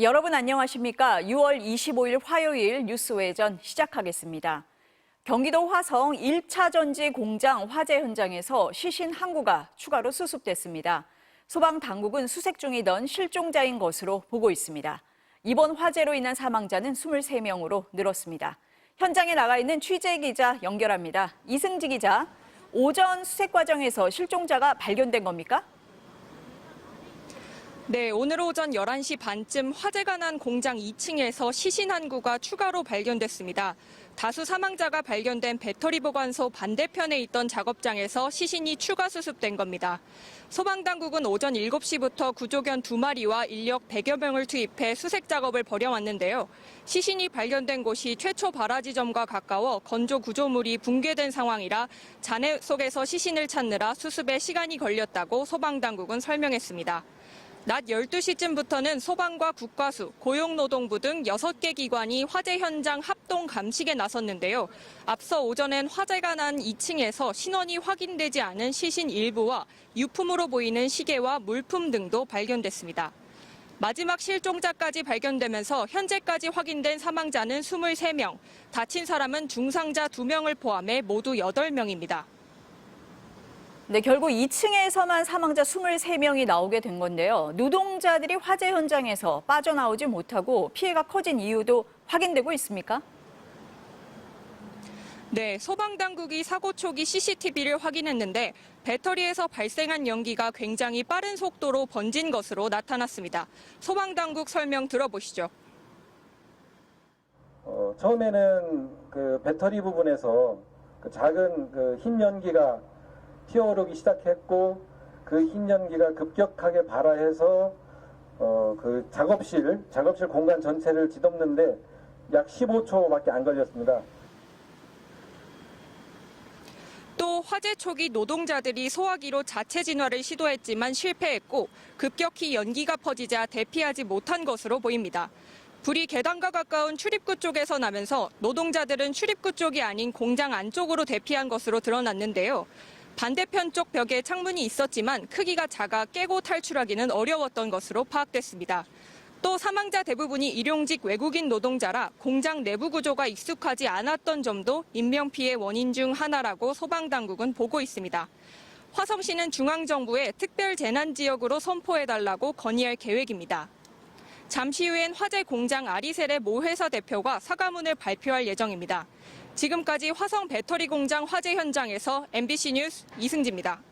여러분 안녕하십니까? 6월 25일 화요일 뉴스 외전 시작하겠습니다. 경기도 화성 1차 전지 공장 화재 현장에서 시신 한 구가 추가로 수습됐습니다. 소방 당국은 수색 중이던 실종자인 것으로 보고 있습니다. 이번 화재로 인한 사망자는 23명으로 늘었습니다. 현장에 나가 있는 취재 기자 연결합니다. 이승지 기자, 오전 수색 과정에서 실종자가 발견된 겁니까? 네, 오늘 오전 11시 반쯤 화재가 난 공장 2층에서 시신 한 구가 추가로 발견됐습니다. 다수 사망자가 발견된 배터리 보관소 반대편에 있던 작업장에서 시신이 추가 수습된 겁니다. 소방당국은 오전 7시부터 구조견 2마리와 인력 100여 명을 투입해 수색 작업을 벌여왔는데요. 시신이 발견된 곳이 최초 발화 지점과 가까워 건조 구조물이 붕괴된 상황이라 잔해 속에서 시신을 찾느라 수습에 시간이 걸렸다고 소방당국은 설명했습니다. 낮 12시쯤부터는 소방과 국과수, 고용노동부 등 6개 기관이 화재 현장 합동 감식에 나섰는데요. 앞서 오전엔 화재가 난 2층에서 신원이 확인되지 않은 시신 일부와 유품으로 보이는 시계와 물품 등도 발견됐습니다. 마지막 실종자까지 발견되면서 현재까지 확인된 사망자는 23명, 다친 사람은 중상자 2명을 포함해 모두 8명입니다. 네, 결국 2층에서만 사망자 23명이 나오게 된 건데요. 노동자들이 화재 현장에서 빠져나오지 못하고 피해가 커진 이유도 확인되고 있습니까? 네, 소방당국이 사고 초기 CCTV를 확인했는데 배터리에서 발생한 연기가 굉장히 빠른 속도로 번진 것으로 나타났습니다. 소방당국 설명 들어보시죠. 어, 처음에는 그 배터리 부분에서 그 작은 그 흰 연기가 튀어오르기 시작했고 그 흰 연기가 급격하게 발화해서 어, 그 작업실 작업실 공간 전체를 뒤덮는데 약 15초밖에 안 걸렸습니다. 또 화재 초기 노동자들이 소화기로 자체 진화를 시도했지만 실패했고 급격히 연기가 퍼지자 대피하지 못한 것으로 보입니다. 불이 계단과 가까운 출입구 쪽에서 나면서 노동자들은 출입구 쪽이 아닌 공장 안쪽으로 대피한 것으로 드러났는데요. 반대편 쪽 벽에 창문이 있었지만 크기가 작아 깨고 탈출하기는 어려웠던 것으로 파악됐습니다. 또 사망자 대부분이 일용직 외국인 노동자라 공장 내부 구조가 익숙하지 않았던 점도 인명피해 원인 중 하나라고 소방당국은 보고 있습니다. 화성시는 중앙정부에 특별 재난 지역으로 선포해달라고 건의할 계획입니다. 잠시 후엔 화재 공장 아리셀의 모 회사 대표가 사과문을 발표할 예정입니다. 지금까지 화성 배터리 공장 화재 현장에서 MBC 뉴스 이승지입니다.